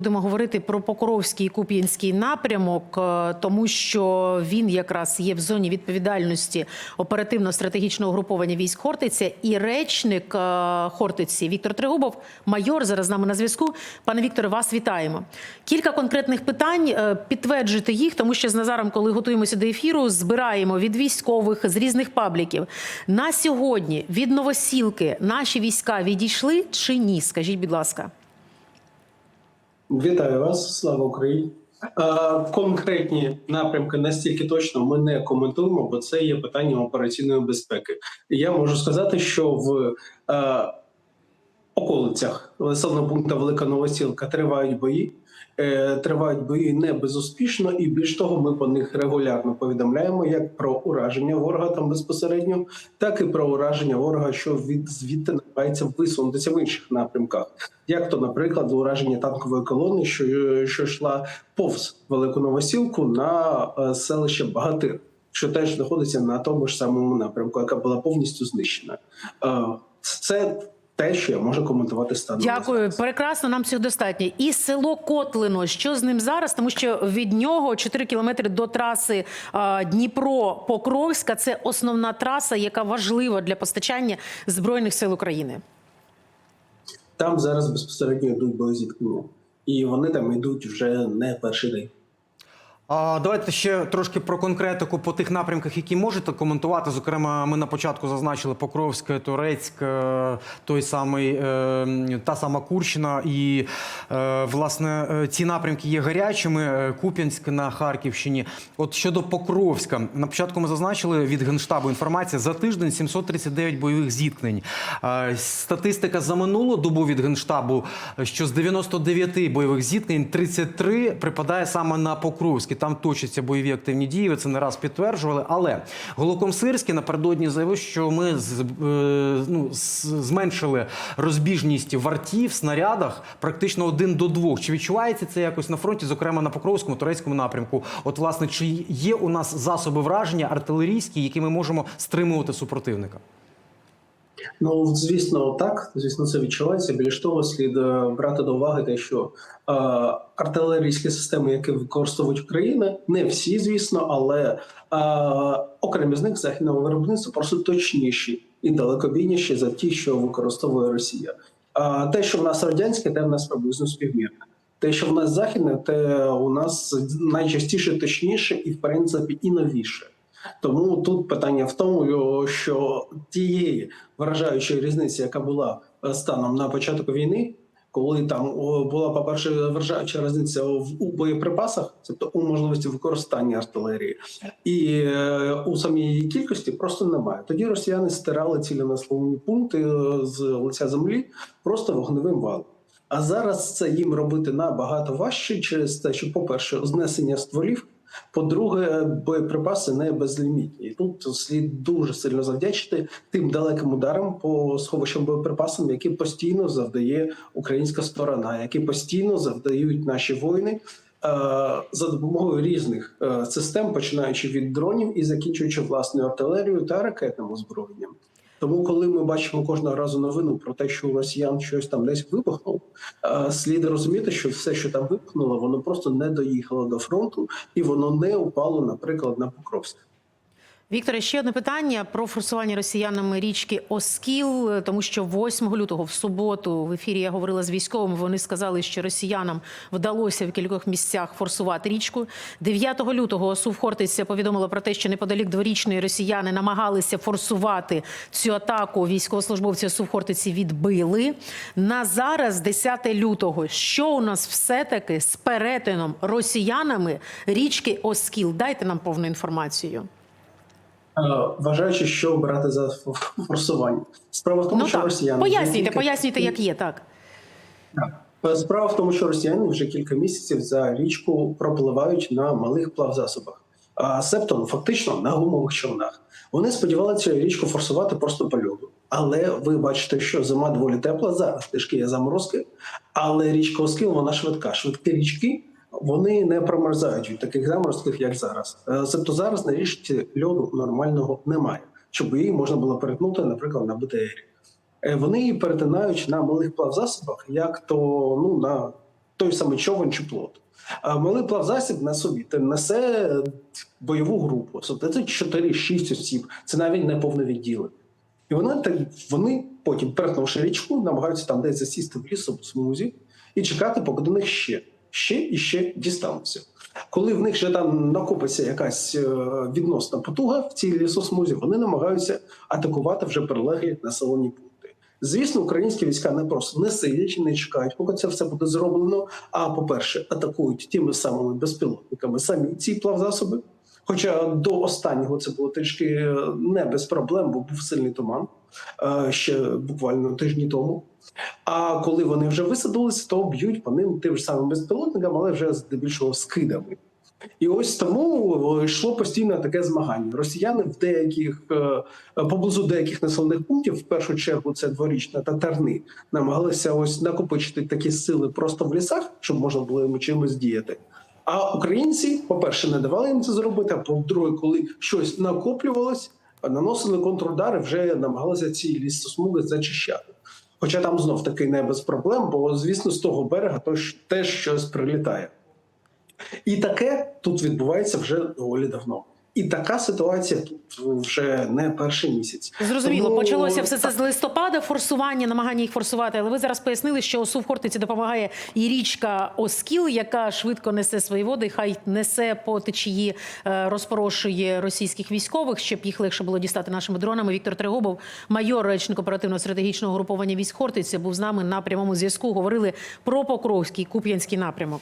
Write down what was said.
Будемо говорити про Покровський Куп'янський напрямок, е, тому що він якраз є в зоні відповідальності оперативно-стратегічного угруповання військ Хортиця. І речник е, Хортиці Віктор Тригубов, майор, зараз з нами на зв'язку. Пане Вікторе, вас вітаємо. Кілька конкретних питань. е, Підтверджуйте їх, тому що з Назаром, коли готуємося до ефіру, збираємо від військових з різних пабліків. На сьогодні від Новосілки наші війська відійшли чи ні? Скажіть, будь ласка. Вітаю вас, слава Україні. Е, Конкретні напрямки настільки точно ми не коментуємо, бо це є питання операційної безпеки. Я можу сказати, що в е, околицях населеного пункту Велика Новосілка тривають бої. Е, Тривають бої не безуспішно, і більш того, ми по них регулярно повідомляємо як про ураження ворога там безпосередньо, так і про ураження ворога, що від звідти намагається висунутися в інших напрямках, як то, наприклад, ураження танкової колони, що, що йшла повз велику новосілку на е, селище Багатир, що теж знаходиться на тому ж самому напрямку, яка була повністю знищена. Е, Це те, що я можу коментувати станом. Дякую, прекрасно. Нам цього достатньо. І село Котлино. Що з ним зараз? Тому що від нього 4 кілометри до траси Дніпро-Покровська. Це основна траса, яка важлива для постачання збройних сил України. Там зараз безпосередньо йдуть боєзіткнення, і вони там йдуть вже не перший день. А давайте ще трошки про конкретику по тих напрямках, які можете коментувати. Зокрема, ми на початку зазначили Покровське, Турецьк, е, той самий е, та сама Курщина. І е, власне е, ці напрямки є гарячими. Куп'янськ на Харківщині. От щодо Покровська, на початку ми зазначили від генштабу інформація за тиждень 739 бойових зіткнень. Статистика за минулу добу від генштабу, що з 99 бойових зіткнень 33 припадає саме на Покровський. Там точаться бойові активні дії. Ви це не раз підтверджували. Але Голоком Сирський напередодні заявив, що ми з, е, ну, зменшили розбіжність вартів, снарядах практично один до двох. Чи відчувається це якось на фронті, зокрема на Покровському, турецькому напрямку? От, власне, чи є у нас засоби враження артилерійські, які ми можемо стримувати супротивника? Ну звісно, так звісно, це відчувається. Більш того, слід е, брати до уваги те, що е, артилерійські системи, які використовують України, не всі, звісно, але е, окремі з них західного виробництва просто точніші і далекобійніші за ті, що використовує Росія. А те, що в нас радянське, те в нас приблизно співмірне. Те, що в нас західне, те у нас найчастіше точніше і в принципі і новіше. Тому тут питання в тому, що тієї вражаючої різниці, яка була е, станом на початку війни, коли там була, по-перше, вражаюча різниця в боєприпасах, тобто у можливості використання артилерії, і е, у самій її кількості просто немає. Тоді росіяни стирали цілі ціленасловні пункти е, з лиця землі просто вогневим валом. А зараз це їм робити набагато важче через те, що, по-перше, знесення стволів. По-друге, боєприпаси не безлімітні. Тут слід дуже сильно завдячити тим далеким ударам по сховищам боєприпасам, які постійно завдає українська сторона, які постійно завдають наші воїни е, за допомогою різних е, систем, починаючи від дронів і закінчуючи власною артилерією та ракетним озброєнням. Тому, коли ми бачимо кожного разу новину про те, що у росіян щось там десь вибухнуло, е, слід розуміти, що все, що там вибухнуло, воно просто не доїхало до фронту і воно не упало, наприклад, на Покровськ. Вікторе, ще одне питання про форсування росіянами річки Оскіл, тому що 8 лютого в суботу в ефірі я говорила з військовими. Вони сказали, що росіянам вдалося в кількох місцях форсувати річку. 9 лютого ОСУ Хортиця повідомила про те, що неподалік дворічної росіяни намагалися форсувати цю атаку. Військовослужбовці ОСУ Хортиці відбили. На зараз, 10 лютого, що у нас все таки з перетином росіянами річки Оскіл? Дайте нам повну інформацію. Е, Вважаючи, що брати за форсування. Справа в тому, Ну що так, росіяни пояснюйте, кілька- пояснюйте, як є так. Е, Справа в тому, що росіяни вже кілька місяців за річку пропливають на малих плавзасобах, а септом ну, фактично на гумових човнах. Вони сподівалися річку форсувати просто по льоду. Але ви бачите, що зима доволі тепла зараз. Трішки є заморозки, але річка Оскіл вона швидка. Швидкі річки вони не промерзають від таких заморозків, як зараз. Е, Тобто зараз на річці льоду нормального немає, щоб її можна було перетнути, наприклад, на БТРі. Е, Вони її перетинають на малих плавзасобах, як то ну на той самий човен чи плот. А малий плавзасіб на собі несе бойову групу. Тобто це 4-6 осіб, це навіть не повне відділення. І вони, так- вони потім, перетнувши річку, намагаються там десь засісти в лісу в смузі і чекати, поки до них ще, ще і ще дістануться. Коли в них вже там накопиться якась е, відносна потуга в цій лісосмузі, вони намагаються атакувати вже прилеглі населені пункти. Звісно, українські війська не просто не сидять, не чекають, поки це все буде зроблено. А по-перше, атакують тими самими безпілотниками самі ці плавзасоби. Хоча до останнього це було трішки е, не без проблем, бо був сильний туман е, ще буквально тижні тому. А коли вони вже висадилися, то б'ють по ним тим ж самим безпілотникам, але вже здебільшого скидами. І ось тому йшло постійно таке змагання. Росіяни в деяких е, поблизу деяких населених пунктів, в першу чергу, це дворічна та Тарни, намагалися ось накопичити такі сили просто в лісах, щоб можна було їм чимось діяти. А українці, по-перше, не давали їм це зробити. А по-друге, коли щось накоплювалось, наносили контрудари, вже намагалися ці лісосмуги зачищати. Хоча там знов таки не без проблем, бо звісно, з того берега теж щось прилітає. І таке тут відбувається вже доволі давно. І така ситуація тут вже не перший місяць. Зрозуміло, Тому- почалося все це з листопада, форсування, намагання їх форсувати. Але ви зараз пояснили, що ОСУ в Хортиці допомагає і річка Оскіл, яка швидко несе свої води, хай несе по течії, е, розпорошує російських військових, щоб їх легше було дістати нашими дронами. Віктор Трегубов, майор речник оперативно стратегічного груповання військ Хортиці, був з нами на прямому зв'язку. Говорили про Покровський Куп'янський напрямок.